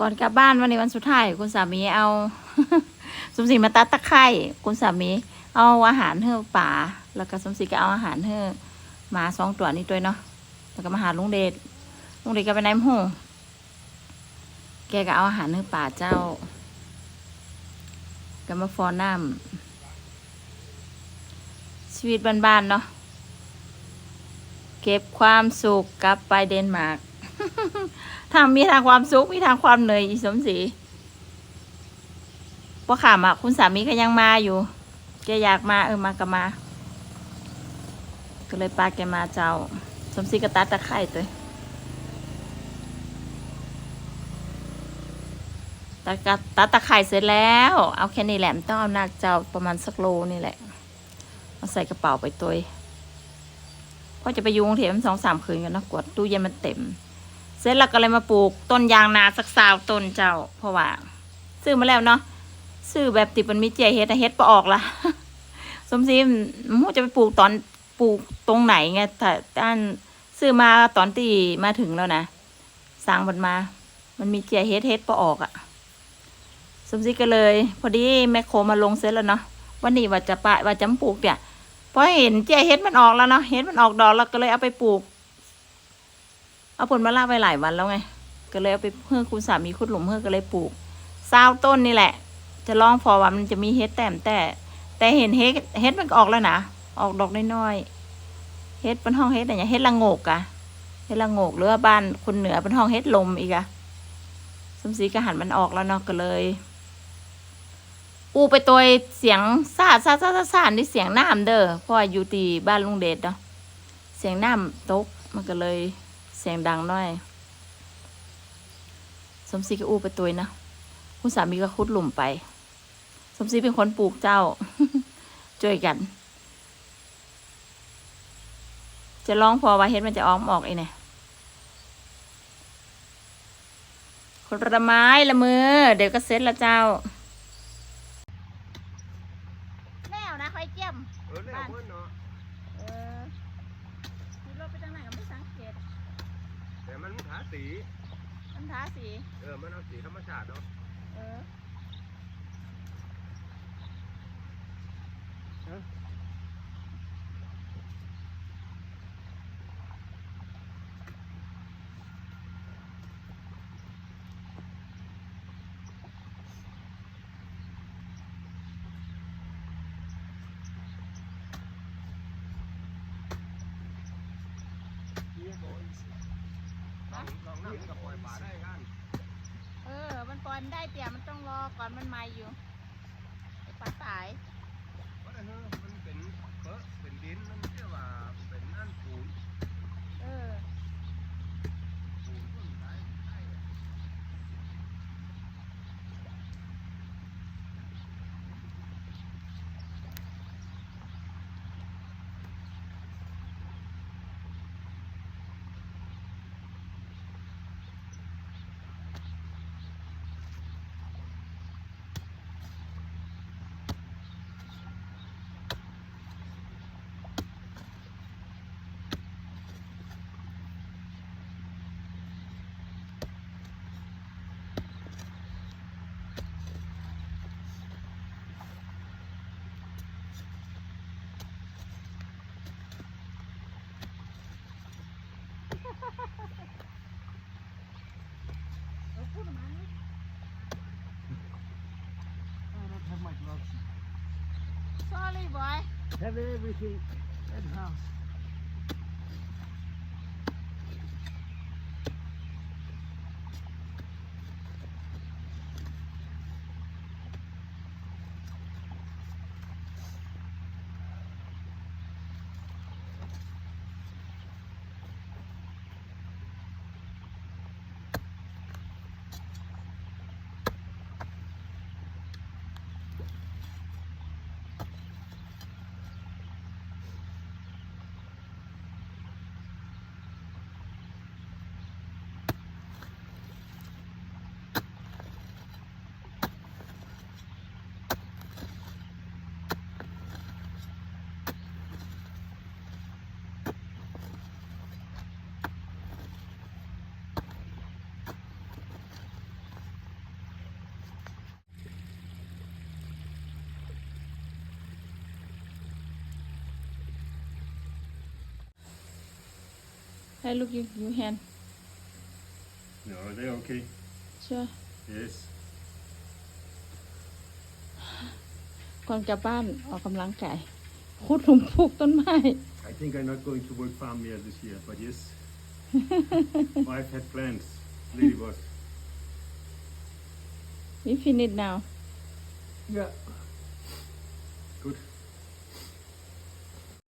ก่อนกลับบ้านวันนี้วันสุดท้ายคุณสามีเอา สมศรีมาตัดตะไคร่คุณสามี เอาอาหารเฮือป่าแล้วก็สมศรีก็เอาอาหารเฮือมาสองตัวนี้ด้วยเนาะแล้วก็มาหาลุงเดชลุงเดชก็ไปไหนหมูแกก็เอาอาหารเฮือป่าเจ้าก็มาฟอนน้ำชีวิตบ้านๆเนาะเก็บความสุขกลับไปเดนมาร์ก ทามีทางความสุขมีทางความเหนื่อยสมศรีพอขามอะคุณสามีก็ยังมาอยู่แกอยากมาเออมาก็มา ก็เลยปาแกมาเจ้า สมศรีก็ตัดตะไคร่ตัวตัดกะตัดตะไคร่เสร็จแล้ว เอาแค่นี้แหละไม่ต้องเอาหนักเจ้าประมาณสักโลนี่แหละเอาใส่กระเป๋าไปตัวพราะจะไปยุงเทมสองสามคืนกันนะกวดตู้เย็นมันเต็ม ร็จแล้วก็เลยมาปลูกต้นยางนาสักสาวต้นเจ้า เพราะว่า ซื้อมาแล้วเนาะซื้อแบบติดมันมีเจียเฮ็ดอะเฮ็ดปออกละสมศรีมูจะไปปลูกตอนปลูกตรงไหนไงแต่ด้านซื้อมาตอนที่มาถึงแล้วนะสร้างมันมา มันมีเจียเฮ็ดเฮ็ดปออกอะสมศรีก็เลย พอดีแมคโครมาลงเสร็จแล้วเนาะวันนี้ว่าจะปะว่าจะปลูกเนี่ยพอเห็นเจียเฮ็ดมันออกแล้วเนาะเฮ็ดมันออกดอกแล้วก็เลยเอาไปปลูก เอาผลมาลากไปหลายวันแล้วไง ก็เลยเอาไปเพื่อคุณสามีคุณหลุมเพื่อก็เลยปลูกซาวต้นนี่แหละ จะลองพอว่ามันจะมีเฮ็ดแต้มแต่ แต่เห็นเฮ็ดเฮ็ดมันออกแล้วนะออกดอกน้อยๆเฮ็ดเป็นห้องเฮ็ดอะไรอย่างเฮ็ดละโงกอะเฮ็ดละโงกหรือว่าบ้านคนเหนือเป็นห้องเฮ็ดลมอีกอะสมศรีก็หันมันออกแล้วเนาะก็เลย อูไปตัวเสียงซาดซาดซาดซาดซาดนี่เสียงน้ำเด้อเพราะว่าอยู่ตีบ้านลุงเดชเนาะเสียงน้ำตกมันก็เลย เสียงดังหน่อย สมศรีก็อู้ไปตัวนะคุณสามีก็คุดหลุมไป สมศรีเป็นคนปลูกเจ้าช่วยกัน จะลองพอว่าเฮ็ดมันจะอ้อมออกไอ้เนี่ยคนละไม้ละมือ เดี๋ยวก็เสร็จละเจ้า แล้วนะคอยเจียม เออแล้วเพิ่นเนาะ เออขี่รถไปทางไหนก็ไม่สังเกต แต่มันทา สีมันทาสี เออมันเอาสีธรรมชาติเนาะเออ ลองลองนั่งกับปล่อยปลาได้กัน เออ มันปล่อยมันได้เตี่ยมันต้องรอก่อนมันมาอยู่ไอ้ปลาสายเพราะเออมันเป็นเปอะเป็นดินมันเรียกว่า Sorry, boy. Have everything in house. ให้ลูกยูยูแฮน No, are they okay? เชื่อ Yes. ก่อนกลับบ้านออกกำลังกายขุดหลุมปลูกต้นไม้ I think I'm not going to work farm here this year, but yes. Wife had plans. Lady was. we finish now Yeah.